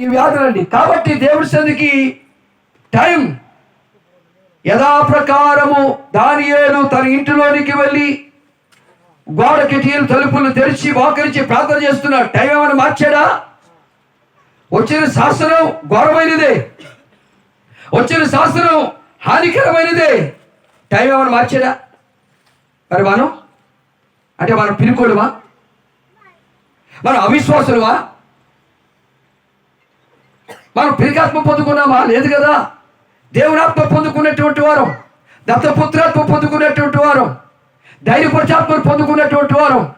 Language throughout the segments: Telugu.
ఈ వ్యాధులండి కాబట్టి దేవుడి సన్నిధికి టైం. యథాప్రకారము దానియేలు తన ఇంటిలోనికి వెళ్ళి గోడ కిటికీలు తలుపులు తెరిచి వాకరించి ప్రార్థన చేస్తున్నాడు. టైం ఏమైనా మార్చాడా? వచ్చిన శాస్త్రం ఘోరమైనదే. వచ్చిన శాస్త్రం హానికరమైనదే. టైం ఏమైనా మార్చాడా? మరి మనం? అంటే మనం పిలుకోడుమా మనం అవిశ్వాసులమా? మనం పిరికాత్మ పొందుకున్నామా? లేదు కదా. దేవుడాత్మ పొందుకునేటువంటి వారం దత్తపుత్రాత్మ పొందుకునేటువంటి వారం ధైర్యపరచాత్మను పొందుకునేటువంటి వారం.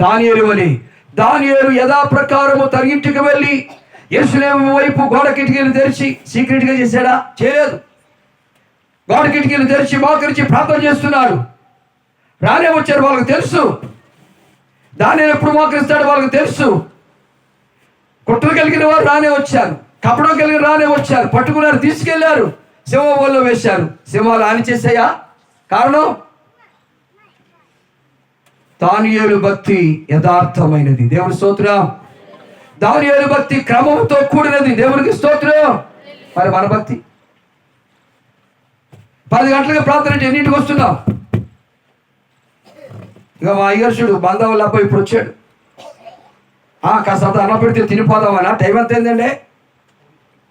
దానియేలు అని దానియేలు యథాప్రకారము తన ఇంటికి వెళ్ళి ఎరుసలేము వైపు గోడ కిటికీలు తెరిచి సీక్రెట్గా చేశాడా? చేయలేదు. గోడ కిటికీలు తెరిచి మోకరించి ప్రార్థన చేస్తున్నాడు. రానే వచ్చారు వాళ్ళకి తెలుసు. దాని ఎప్పుడు మోకరిస్తాడు వాళ్ళకి తెలుసు. కుట్ర కలిగిన వారు రానే వచ్చారు. కపడం వెళ్ళి రానే వచ్చారు. పట్టుకున్నారు తీసుకెళ్ళారు. సింహబోల్లో వేశారు. సింహాలు ఆని చేసాయా కారణం? దానియేలు భక్తి యథార్థమైనది. దేవుని స్తోత్రం. దానియేలు భక్తి క్రమంతో కూడినది. దేవునికి స్తోత్రం. మరి మన భక్తి? పది గంటలకు ప్రార్థన ఎన్నింటికి వస్తున్నాం? ఇక మా అయ్యర్షుడు బంధువుల అబ్బాయి ఇప్పుడు వచ్చాడు. ఆ, కాస్త అన్న పెడితే తినిపోదామన్నా. టైం ఎంత అయిందండి?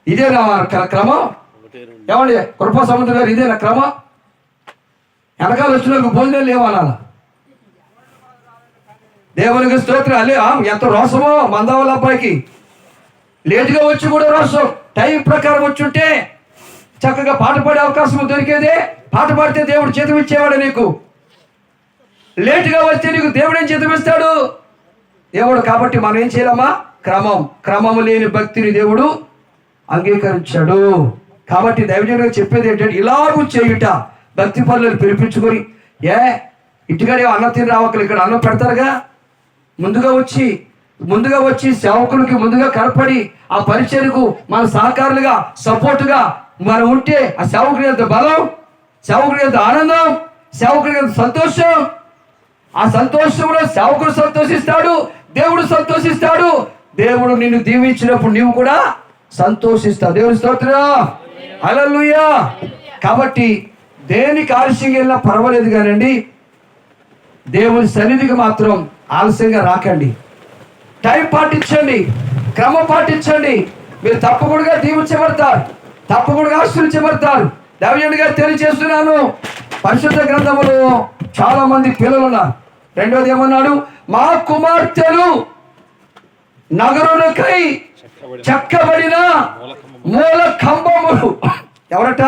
ఇదేనా మన క్రమం? ఏమండి? కృపా సముద్ర గారు ఇదేనా క్రమం? వెనకాల వచ్చిన భోజనం లేవనాల? దేవునికి స్తోత్రం. అలే ఎంత రోసమో మందవల అబ్బాయికి. లేటుగా వచ్చి కూడా రోసం టైం ప్రకారం వచ్చుంటే చక్కగా పాట పాడే అవకాశం దొరికేదే. పాట పాడితే దేవుడు చేతమిచ్చేవాడు నీకు. లేటుగా వస్తే నీకు దేవుడు ఏం చేతమిస్తాడు దేవుడు కాబట్టి మనం ఏం చేయాలమ్మా? క్రమం. క్రమము లేని భక్తిని దేవుడు అంగీకరించాడు. కాబట్టి దైవజనుగా చెప్పేది ఏంటంటే ఇలాగూ చేయుట భక్తి పనులను పిలిపించుకొని ఏ ఇంటికాడే అన్నం తిని రావకలు ఇక్కడ అన్నం పెడతారుగా? ముందుగా వచ్చి ముందుగా వచ్చి సేవకులకి ముందుగా కనపడి ఆ పరిచయకు మన సహకారులుగా సపోర్టుగా మనం ఉంటే ఆ సేవకుడి ఎంత బలం సేవకుడి ఎంత ఆనందం సేవకుడి ఎంత సంతోషం. ఆ సంతోషంలో సేవకుడు సంతోషిస్తాడు దేవుడు సంతోషిస్తాడు. దేవుడు నిన్ను దీవించినప్పుడు నీవు కూడా సంతోషిస్తా దేవుని స్తోత్రం హల్లెలూయా. కాబట్టి దేనికి ఆలస్యంగా వెళ్ళినా పర్వాలేదు కానండి దేవుని సన్నిధికి మాత్రం ఆలస్యంగా రాకండి. టైం పాటించండి క్రమం పాటించండి. మీరు తప్పకుండా దీవించబడతారు తప్పకుండా ఆశ్రయించబడతారు దైవజనుడి తెలియజేస్తున్నాను పరిశుద్ధ గ్రంథములో చాలా మంది పిల్లలు ఉన్నారు రెండోది ఏమన్నాడు? మా కుమార్తెలు నగరులకై చెక్కబడిన మూల కంబములు ఎవరట?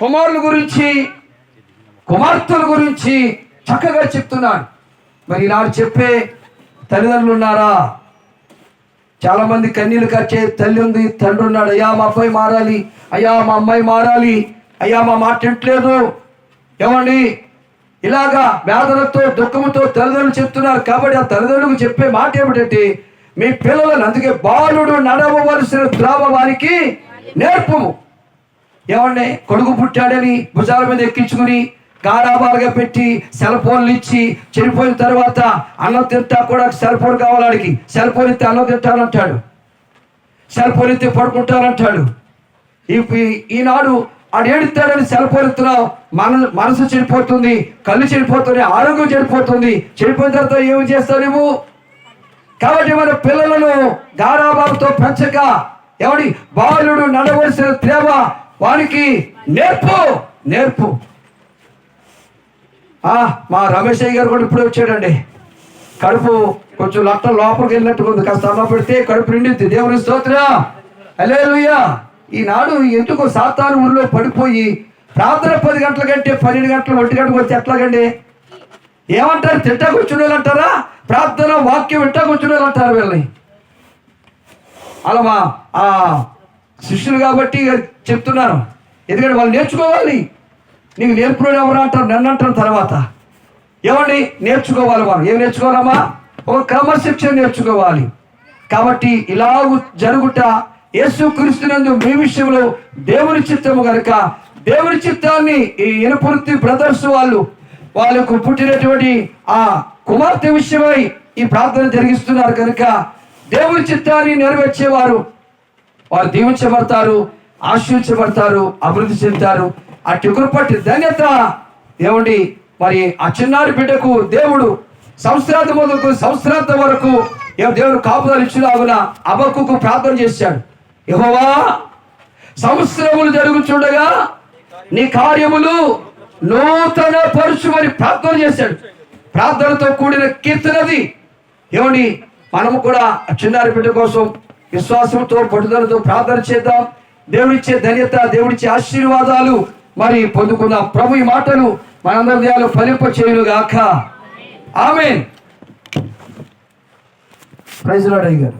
కుమారుల గురించి కుమార్తెల గురించి చక్కగా చెప్తున్నాడు. మరి ఈనాడు చెప్పే తల్లిదండ్రులు ఉన్నారా? చాలా మంది కన్నీళ్ళు కట్టే తల్లి ఉంది తండ్రి ఉన్నాడు. అయ్యా మా అబ్బాయి మారాలి. అయ్యా మా అమ్మాయి మారాలి. అయ్యా మా మాట వింటలేదు ఏమండి? ఇలాగా వేదనతో దుఃఖంతో తల్లిదండ్రులు చెప్తున్నారు. కాబట్టి ఆ తల్లిదండ్రులకు చెప్పే మాట ఏమిటంటే మీ పిల్లలను అందుకే బాలుడు నడవవలసిన ద్రావ వారికి నేర్పము. ఏమండి? కొడుకు పుట్టాడని భుజాల మీద ఎక్కించుకుని గారాబాలుగా పెట్టి సెల్ ఫోన్లు ఇచ్చి చనిపోయిన తర్వాత అన్నం తింటా కూడా సెల్ ఫోన్ కావాలి అడిగి సెల్ ఫోన్ ఇస్తే అన్నం తింటానంటాడు. సెల్ ఫోన్ ఇస్తే పడుకుంటానంటాడు. ఈ- ఈనాడు ఆడు ఏడుతాడని సెల్ ఫోన్ ఇస్తున్నావు మన మనసు చెడిపోతుంది కళ్ళు చెడిపోతుంది ఆరోగ్యం చెడిపోతుంది. చెడిపోయిన తర్వాత ఏమి చేస్తావు నువ్వు? కాబట్టి మన పిల్లలను గారాబాబుతో పెంచక ఎవడి బాలుడు నడవలసిన ప్రేమ వానికి నేర్పు నేర్పు. ఆ, మా రమేష్ అయ్య గారు కూడా ఇప్పుడే వచ్చాడండి. కడుపు కొంచెం లట్ట లోపలికి వెళ్ళినట్టుగా ఉంది. కాస్త అమ్మ పెడితే కడుపు నిండింది దేవుని స్తోత్ర. అలేలుయ్యా ఈనాడు ఎందుకు సాతాను ఊళ్ళో పడిపోయి ప్రార్థన పది గంటల కంటే పన్నెండు గంటలు ఒంటి గంటకు వచ్చి ఎట్లాగండి? ఏమంటారు? తింటా కూర్చుని వాళ్ళు అంటారా ప్రార్థన వాక్యం వింటా కూర్చునే అంటారు వీళ్ళని. అలా మా ఆ శిష్యులు కాబట్టి చెప్తున్నాను ఎందుకంటే వాళ్ళు నేర్చుకోవాలి. నీకు నేర్పుడు ఎవరు అంటారు? నన్ను అంటారు తర్వాత. ఏమండి నేర్చుకోవాలి మనం ఏం నేర్చుకోవాలమ్మా? ఒక క్రమశిక్షణ నేర్చుకోవాలి. కాబట్టి ఇలాగు జరుగుట యేసు క్రీస్తునందు మీ విషయంలో దేవుని చిత్తము కనుక దేవుని చిత్తాన్ని ఈ ఇనపూర్తి బ్రదర్స్ వాళ్ళు వాళ్ళకు పుట్టినటువంటి ఆ కుమార్తె విషయమై ఈ ప్రార్థన జరిగిస్తున్నారు కనుక దేవుని చిత్తాన్ని నెరవేర్చేవారు. వారు దీవించబడతారు ఆశ్రయించబడతారు అభివృద్ధి చెందుతారు. అటు కృపట్టి ధన్యత దేవుడి మరి ఆ చిన్నారి బిడ్డకు దేవుడు సంవత్సరాంత మొదలకు సంవత్సరాంతం వరకు ఏ దేవుడు కాపుదలు ఇచ్చినాగున అబక్కుకు ప్రార్థన చేశాడు. యెహోవా సంవత్సరములు జరుగుచుండగా నీ కార్యములు నూతన పరుచుమని ప్రార్థన చేశాడు. ప్రార్థనతో కూడిన కీర్తనది ఏమండి? మనము కూడా చిన్నారి బిడ్డ కోసం విశ్వాసంతో పట్టుదలతో ప్రార్థన చేద్దాం. దేవుడిచ్చే ధన్యత దేవుడిచ్చే ఆశీర్వాదాలు మరి పొందుకుందాం ప్రభు ఈ మాటలు మనందరి దేహాలు ఫలింప చేయులుగాక ఆమె ప్రైజ్ లాడ్ అయ్యారు